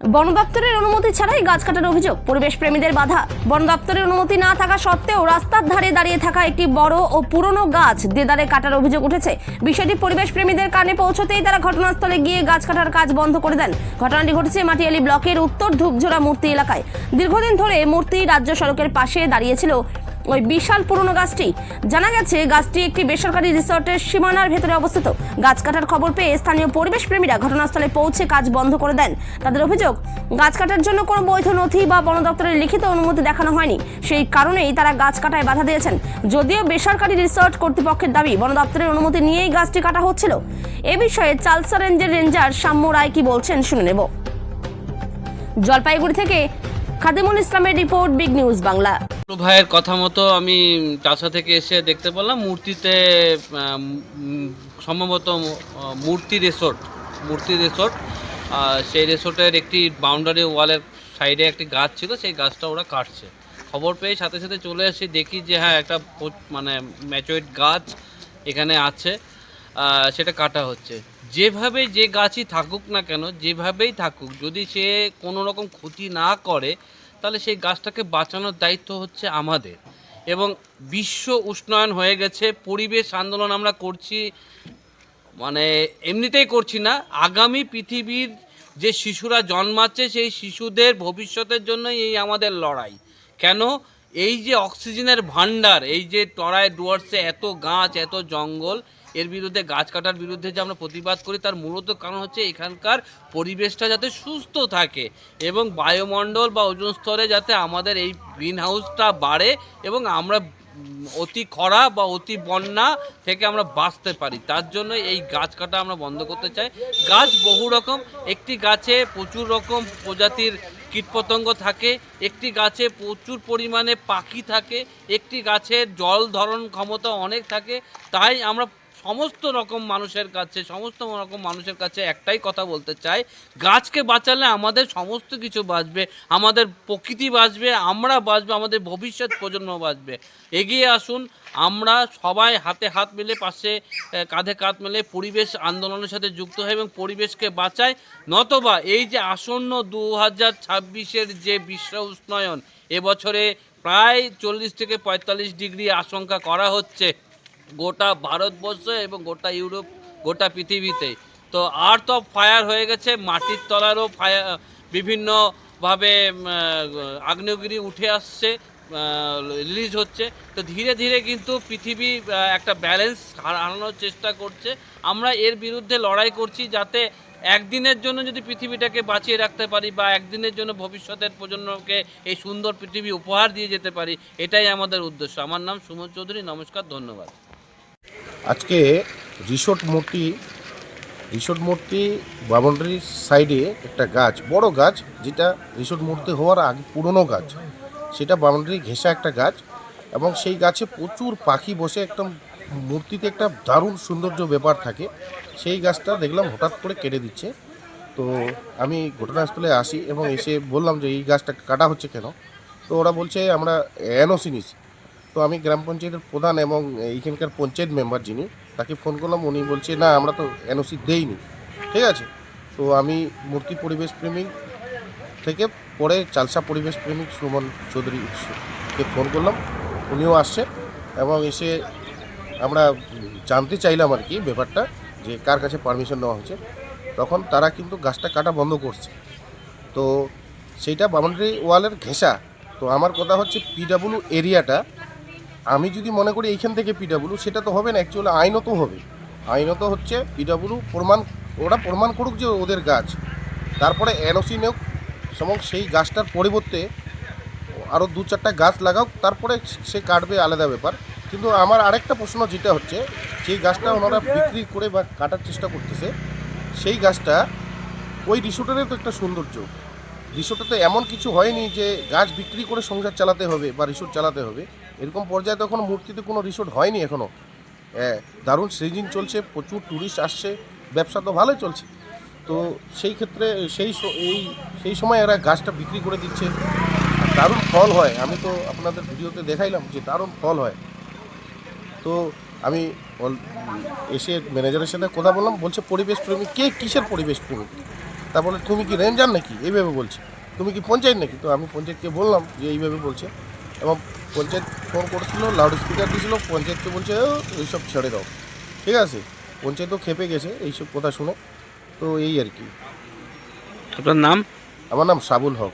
বন দপ্তরের অনুমতি ছাড়াই গাছ কাটার অভিযোগ। পরিবেশ প্রেমীদের বাধা। বন দপ্তরের অনুমতি না থাকা সত্ত্বেও রাস্তার ধারে দাঁড়িয়ে থাকা একটি বড় ও পুরনো গাছ দেদারে কাটার অভিযোগ উঠেছে। বিষয়টি পরিবেশ প্রেমীদের কানে পৌঁছতেই তারা ঘটনাস্থলে গিয়ে গাছ কাটার কাজ বন্ধ করে দেন। ঘটনাটি ঘটেছে মাটিয়ালি ব্লকের উত্তর ধূপঝোড়া মূর্তি এলাকায়। দীর্ঘদিন ধরে মূর্তি রাজ্য সড়কের পাশে দাঁড়িয়েছিল ওই বিশাল পুরনো গাছটি। জানা গেছে, গাছটি একটি বেসরকারি রিসর্টের সীমানার ভেতরে অবস্থিত। গাছ কাটার খবর পেয়ে স্থানীয় পরিবেশ প্রেমীরা ঘটনাস্থলে পৌঁছে কাজ বন্ধ করে দেন। তাদের অভিযোগ, গাছ কাটার জন্য কোনো বৈধ নথি বা বন দপ্তরের লিখিত অনুমতি দেখানো হয়নি। সেই কারণেই তারা গাছ কাটায় বাধা দিয়েছেন। যদিও বেসরকারি রিসর্ট কর্তৃপক্ষের দাবি, বন দপ্তরের অনুমতি নিয়েই গাছটি কাটা হচ্ছিল। এ বিষয়ে চালসা রেঞ্জের রেঞ্জার সাম্য রায় কি বলছেন শুনে নেব। জলপাইগুড়ি থেকে খাদিমুল ইসলামের রিপোর্ট, বিগ নিউজ বাংলা। ভাইয়ের কথা মতো আমি চাষা থেকে এসে দেখতে পেলাম। মূর্তিতে সম্ভবত মূর্তি রিসোর্ট মূর্তি রিসোর্ট। সেই রিসোর্টের একটি বাউন্ডারি ওয়ালের সাইডে একটি গাছ ছিল, সেই গাছটা ওরা কাটছে। খবর পেয়ে সাথে সাথে চলে আসি, দেখি যে হ্যাঁ একটা মানে ম্যাচুইড গাছ এখানে আছে সেটা কাটা হচ্ছে। যেভাবে যে গাছই থাকুক না কেন, যেভাবেই থাকুক, যদি সে কোনো রকম ক্ষতি না করে তাহলে সেই গাছটাকে বাঁচানোর দায়িত্ব হচ্ছে আমাদের। এবং বিশ্ব উষ্ণায়ন হয়ে গেছে, পরিবেশ আন্দোলন আমরা করছি মানে এমনিতেই করছি না। আগামী পৃথিবীর যে শিশুরা জন্মাচ্ছে, সেই শিশুদের ভবিষ্যতের জন্যই এই আমাদের লড়াই। কেন? এই যে অক্সিজেনের ভান্ডার এই যে টরায় ডুয়ার্সে এত গাছ, এত জঙ্গল এর বিরুদ্ধে গাছ কাটার বিরুদ্ধে যে আমরা প্রতিবাদ করি, তার মূলত কারণ হচ্ছে এখানকার পরিবেশটা যাতে সুস্থ থাকে এবং বায়ুমণ্ডল বা ওজন স্তরে যাতে আমাদের এই গ্রিন হাউসটা বাড়ে এবং আমরা অতি খরা বা অতি বন্যা থেকে আমরা বাঁচতে পারি। তার জন্য এই গাছ কাটা আমরা বন্ধ করতে চাই। গাছ বহু রকম, একটি গাছে প্রচুর রকম প্রজাতির কীটপতঙ্গ থাকে, একটি গাছে প্রচুর পরিমাণে পাখি থাকে, একটি গাছের জল ধারণ ক্ষমতা অনেক থাকে, তাই আমরা সমস্ত রকম মানুষের কাছে, সমস্ত রকম মানুষের কাছে একটাই কথা বলতে চাই, গাছকে বাঁচালে আমাদের সমস্ত কিছু বাঁচবে, আমাদের প্রকৃতি বাঁচবে, আমরা বাঁচবে, আমাদের ভবিষ্যৎ প্রজন্ম বাঁচবে। এগিয়ে আসুন, আমরা সবাই হাতে হাত মিলে পাশে কাঁধে কাঁধ মিলে পরিবেশ আন্দোলনের সাথে যুক্ত হই এবং পরিবেশকে বাঁচাই। নতবা এই যে আসন্ন দু হাজার ছাব্বিশের যে বিশ্ব উষ্ণায়ন, এবছরে প্রায় চল্লিশ থেকে পঁয়তাল্লিশ ডিগ্রি আশঙ্কা করা হচ্ছে। গোটা ভারতবর্ষ এবং গোটা ইউরোপ, গোটা পৃথিবীতে। তো আর্থ অফ ফায়ার হয়ে গেছে, মাটির তলারও ফায়ার বিভিন্নভাবে আগ্নেয়গিরি উঠে আসছে রিলিজ হচ্ছে। তো ধীরে ধীরে কিন্তু পৃথিবী একটা ব্যালেন্স হারানোর চেষ্টা করছে। আমরা এর বিরুদ্ধে লড়াই করছি যাতে একদিনের জন্য যদি পৃথিবীটাকে বাঁচিয়ে রাখতে পারি বা একদিনের জন্য ভবিষ্যতের প্রজন্মকে এই সুন্দর পৃথিবী উপহার দিয়ে যেতে পারি, এটাই আমাদের উদ্দেশ্য। আমার নাম সুমন চৌধুরী, নমস্কার, ধন্যবাদ। আজকে রিসোর্ট মূর্তি রিসোর্ট মূর্তি বাউন্ডারির সাইডে একটা গাছ, বড় গাছ, যেটা রিসোর্ট মূর্তি হওয়ার আগে পুরনো গাছ। সেটা বাউন্ডারি ঘেঁষা একটা গাছ এবং সেই গাছে প্রচুর পাখি বসে একটা মূর্তিতে একটা দারুণ সৌন্দর্য ব্যাপার থাকে। সেই গাছটা দেখলাম হঠাৎ করে কেটে দিচ্ছে। তো আমি ঘটনাস্থলে আসি এবং এসে বললাম যে, এই গাছটা কাটা হচ্ছে কেন? তো ওরা বলছে, আমরা নিছি তো আমি গ্রাম পঞ্চায়েতের প্রধান এবং এইখানকার পঞ্চায়েত মেম্বার যিনি, তাকে ফোন করলাম, উনি বলছে, না, আমরা তো এনওসি দেইনি। ঠিক আছে? তো আমি মূর্তি পরিবেশ প্রেমিক থেকে পরে চালসা পরিবেশ প্রেমিক সুমন চৌধুরীকে ফোন করলাম, উনিও আসছে এবং এসে আমরা জানতে চাইলাম আর কি ব্যাপারটা, যে কার কাছে পারমিশন নেওয়া হয়েছে। তখন তারা কিন্তু গাছটা কাটা বন্ধ করছে। তো সেইটা বাউন্ডারি ওয়ালের ঘেঁষা। তো আমার কথা হচ্ছে পিডাব্লিউ এরিয়াটা আমি যদি মনে করি এইখান থেকে পিডাব্লিউ সেটা তো হবে না অ্যাকচুয়ালি আইনত হবে। আইনত হচ্ছে পিডাব্লিউ প্রমাণ, ওরা প্রমাণ করুক যে ওদের গাছ। তারপরে এনওসি নেওক এবং সেই গাছটার পরিবর্তে আরও দু চারটা গাছ লাগাও, তারপরে সে কাটবে আলাদা ব্যাপার। কিন্তু আমার আরেকটা প্রশ্ন যেটা হচ্ছে সেই গাছটা ওনারা বিক্রি করে বা কাটার চেষ্টা করতেছে, সেই গাছটা ওই রিসোর্টেরও তো একটা সৌন্দর্য। রিসোর্টে তো এমন কিছু হয়নি যে গাছ বিক্রি করে সংসার চালাতে হবে বা রিসোর্ট চালাতে হবে। এরকম পর্যায়ে তো এখনও মূর্তিতে কোনো রিসোর্ট হয়নি এখনও দারুণ সিজন চলছে, প্রচুর ট্যুরিস্ট আসছে, ব্যবসা তো ভালোই চলছে। তো সেই ক্ষেত্রে সেই এই, সেই সময় এরা গাছটা বিক্রি করে দিচ্ছে। দারুণ ফল হয়। আমি তো আপনাদের ভিডিওতে দেখাইলাম যে দারুণ ফল হয়। তো আমি এসে ম্যানেজারের সাথে কথা বললাম, বলছে, পরিবেশ প্রেমী কে? কিসের পরিবেশ প্রেমিক তারপরে তুমি কি রেঞ্জার নাকি? এইভাবে বলছে। তুমি কি পঞ্চায়েত নাকি? তো আমি পঞ্চায়েতকে বললাম যে এইভাবে বলছে। এবং পঞ্চায়েত ফোন করছিল লাউড স্পিকার দিয়েছিল পঞ্চায়েতকে বলছে "ও, এইসব ছেড়ে দাও। ঠিক আছে? পঞ্চায়েতও খেপে গেছে এইসব কথা শুনো। তো এই আর কি। আপনার নাম? আমার নাম সাবুল হক।